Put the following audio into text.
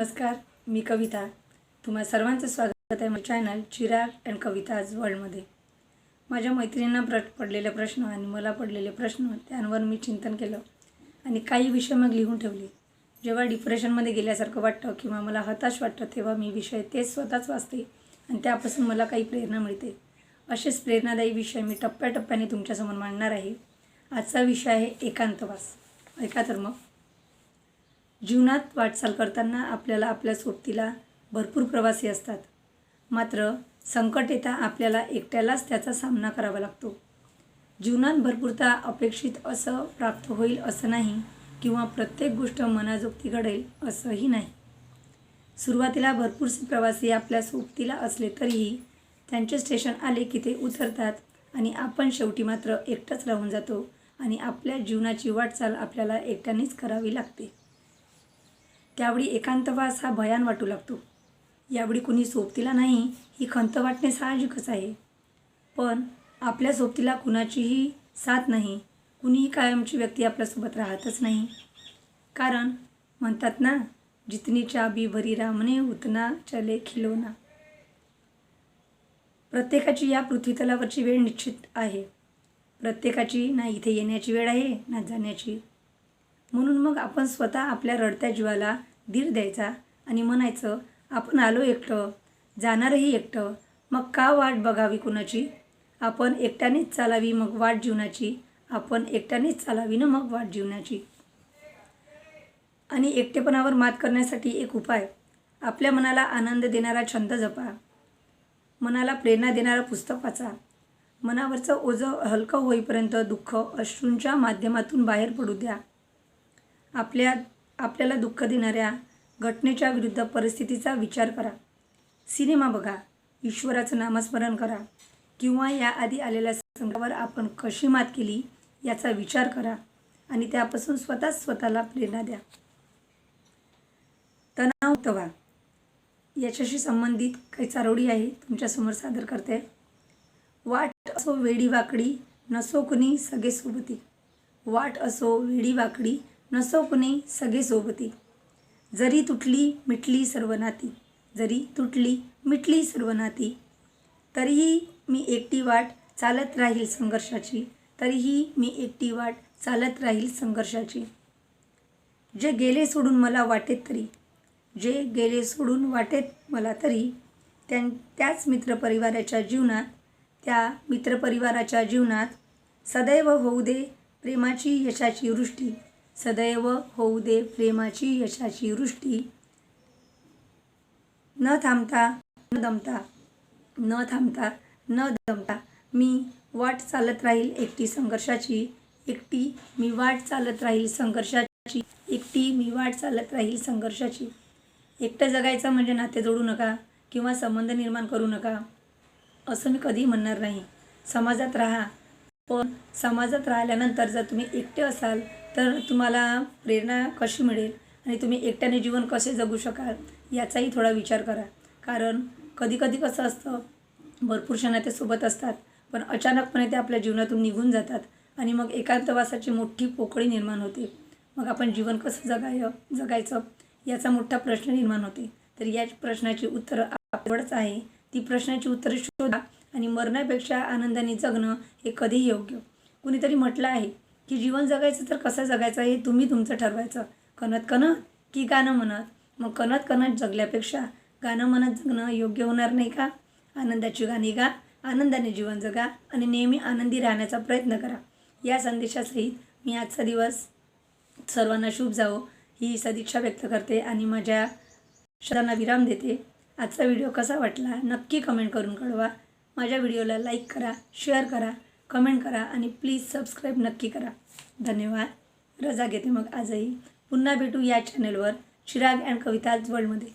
नमस्कार मी कविता. तुम्हा सर्वांचं स्वागत आहे माझ्या चॅनल चिराग अँड कविताज वर्ल्डमध्ये माझ्या मैत्रिणींना प्र पडलेले प्रश्न आणि मला पडलेले प्रश्न त्यांवर मी चिंतन केलं आणि काही विषय मग लिहून ठेवले. जेव्हा डिप्रेशनमध्ये गेल्यासारखं वाटतं किंवा मला हताश वाटतं तेव्हा मी विषय तेच स्वतःच वाचते आणि त्यापासून मला काही प्रेरणा मिळते. असेच प्रेरणादायी विषय मी टप्प्याटप्प्याने तुमच्यासमोर मांडणार आहे. आजचा विषय आहे एकांतवास. ऐका तर मग. जीवनात वाटचाल करताना आपल्याला आपल्या सोबतीला भरपूर प्रवासी असतात. मात्र संकट येता आपल्याला एकट्यालाच त्याचा सामना करावा लागतो. जीवनात भरपूरता अपेक्षित असं प्राप्त होईल असं नाही किंवा प्रत्येक गोष्ट मनाजोगती घडेल असंही नाही. सुरुवातीला भरपूरसे प्रवासी आपल्या सोबतीला असले तरीही त्यांचे स्टेशन आले की ते उतरतात आणि आपण शेवटी मात्र एकटंच राहून जातो आणि आपल्या जीवनाची वाटचाल आपल्याला एकट्यानेच करावी लागते. त्यावेळी एकांतवास हा भयान वाटू लागतो. यावेळी कुणी सोबतीला नाही ही खंत वाटणे साहजिकच आहे. पण आपल्या सोबतीला कुणाचीही साथ नाही कुणीही कायमची व्यक्ती आपल्यासोबत राहतच नाही. कारण म्हणतात ना जितनी चाबी भरी रामने उतना चले खिलोना. प्रत्येकाची या पृथ्वीतलावरची वेळ निश्चित आहे. प्रत्येकाची ना इथे येण्याची वेळ आहे ना जाण्याची. म्हणून मग आपण स्वतः आपल्या रडत्या जीवाला धीर द्यायचा आणि म्हणायचं आपण आलो एकटं जाणारही एकटं मग का वाट बघावी कुणाची? आपण एकट्यानेच चालावी मग वाट जीवनाची आपण एकट्यानेच चालावी ना मग वाट जीवनाची? आणि एकटेपणावर मात करण्यासाठी एक उपाय आपल्या मनाला आनंद देणारा छंद जपा. मनाला प्रेरणा देणारं पुस्तक वाचा. मनावरचं ओझं हलकं होईपर्यंत दुःख अश्रूंच्या माध्यमातून बाहेर पडू द्या. आपल्या आपल्याला दुःख देणाऱ्या घटनेच्या विरुद्ध परिस्थितीचा विचार करा. सिनेमा बघा. ईश्वराचं नामस्मरण करा. किंवा याआधी आलेल्या संकटावर आपण कशी मात केली याचा विचार करा आणि त्यापासून स्वतःच स्वतःला प्रेरणा द्या. तणाव व्हा. याच्याशी संबंधित काही चारोडी आहे तुमच्यासमोर सादर करते. वाट असो वेडी वाकडी नसो कुणी सगळे सोबती. वाट असो वेडी वाकडी नसो कुणी सगळे सोबती. जरी तुटली मिटली सर्व नाती. जरी तुटली मिटली सर्व नाती. तरीही मी एकटी वाट चालत राहील संघर्षाची. तरीही मी एकटी वाट चालत राहील संघर्षाची. जे गेले सोडून मला वाटेत तरी. जे गेले सोडून वाटेत मला तरी. त्यां त्याच मित्रपरिवाराच्या जीवनात त्या मित्रपरिवाराच्या जीवनात सदैव होऊ दे प्रेमाची यशाची वृष्टी सदैव होऊ दे प्रेमाची यशाची वृष्टी न थांबता न दमता न थांबता न दमता मी वाट चालत राहील एकटी संघर्षाची एकटी मी वाट चालत राहील संघर्षाची एकटी मी वाट चालत राहील संघर्षाची. एकटं जगायचं म्हणजे नाते जोडू नका किंवा संबंध निर्माण करू नका. असं मी कधीही म्हणणार नाही. समाजात राहा. पण समाजात राहिल्यानंतर जर तुम्ही एकटे असाल तर तुम्हाला प्रेरणा कशी मिळेल आणि तुम्ही एकट्याने जीवन कसे जगू शकाल याचाही थोडा विचार करा. कारण कधीकधी कसं असतं भरपूर क्षणा ते सोबत असतात पण अचानकपणे ते आपल्या जीवनातून निघून जातात आणि मग एकांतवासाची मोठी पोकळी निर्माण होते. मग आपण जीवन कसं जगाय जगायचं याचा मोठा प्रश्न निर्माण होते. तर या प्रश्नाची उत्तरं आवडच आहे. ती प्रश्नाची उत्तरं शोधा आणि मरण्यापेक्षा आनंदाने जगणं हे कधीही योग्य. कुणीतरी म्हटलं आहे की जीवन जगायचं तर कसं जगायचं हे तुम्ही तुमचं ठरवायचं. कणत कणत की गाणं म्हणत. मग कणत कणत जगल्यापेक्षा गाणं म्हणत जगणं योग्य होणार नाही का? आनंदाची गाणी गा आनंदाने जीवन जगा आणि नेहमी आनंदी राहण्याचा प्रयत्न करा. या संदेशासहित मी आजचा दिवस सर्वांना शुभ जावो ही सदिच्छा व्यक्त करते आणि माझ्या शब्दांना विराम देते. आजचा व्हिडिओ कसा वाटला नक्की कमेंट करून कळवा. माझ्या व्हिडिओला लाईक करा शेअर करा कमेंट करा आणि प्लीज सबस्क्राईब नक्की करा. धन्यवाद. रजा घेते मग आजही. पुन्हा भेटू या चॅनलवर चिराग अँड कविताज वर्ल्डमध्ये